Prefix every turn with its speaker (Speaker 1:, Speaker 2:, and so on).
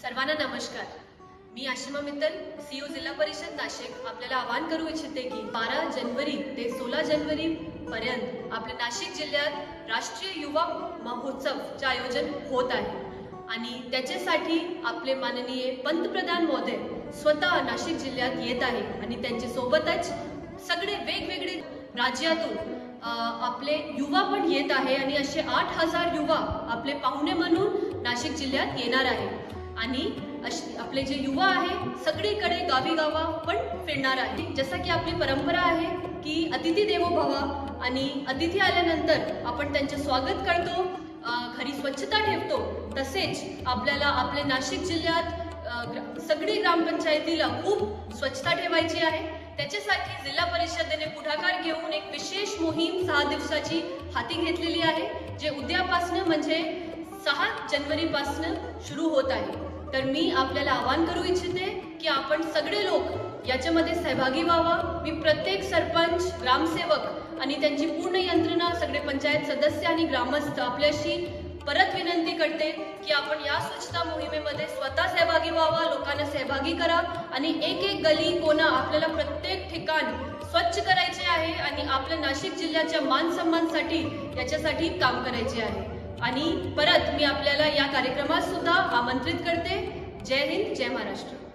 Speaker 1: सर्वांना नमस्कार. मी आशिमा मित्तल सीयू जिल्हा परिषद नाशिक. आपल्याला आवाहन करू इच्छिते की बारा जानेवारी ते सोळा जानेवारी पर्यंत आपल्या नाशिक जिल्ह्यात राष्ट्रीय युवा महोत्सवचे आयोजन होत आहे. आणि त्याच्यासाठी आपले माननीय पंतप्रधान महोदय स्वतः नाशिक जिल्ह्यात येत आहे. आणि त्यांच्या सोबतच सगळे वेगवेगळे राज्यातून आपले युवा पण येत आहे. आणि असे आठ हजार युवा आपले पाहुणे म्हणून नाशिक जिल्ह्यात येणार आहे. आणि आपले जे युवा आहे सगळीकडे गावी गावा पण फिरणार आहे. जसं की आपली परंपरा आहे की अतिथी देवो भवा आणि अतिथी आल्यानंतर आपण त्यांचे स्वागत करतो घरी स्वच्छता ठेवतो. तसेच आपल्याला आपले नाशिक जिल्ह्यात सगळी ग्रामपंचायतीला खूप स्वच्छता ठेवायची आहे. त्याच्यासाठी जिल्हा परिषदेने पुढाकार घेऊन एक विशेष मोहीम सहा दिवसाची हाती घेतलेली आहे जे उद्यापासनं म्हणजे सहा जानेवारीपासनं सुरू होत आहे. तर मी आपल्याला आवाहन करू इच्छिते की आपण सगळे लोक याच्यामध्ये सहभागी व्हावा. मी प्रत्येक सरपंच ग्रामसेवक आणि त्यांची पूर्ण यंत्रणा सगळे पंचायत सदस्य आणि ग्रामस्थ आपल्याशी परत विनंती करते की आपण या स्वच्छता मोहिमेमध्ये स्वतः सहभागी व्हावा लोकांना सहभागी करा आणि एक एक गली कोणा आपल्याला प्रत्येक ठिकाण स्वच्छ करायचे आहे आणि आपल्या नाशिक जिल्ह्याच्या मान सन्मानसाठी याच्यासाठी काम करायचे आहे. आणि परत मी आपल्याला या कार्यक्रमात सुद्धा आमंत्रित करते. जय हिंद जय महाराष्ट्र.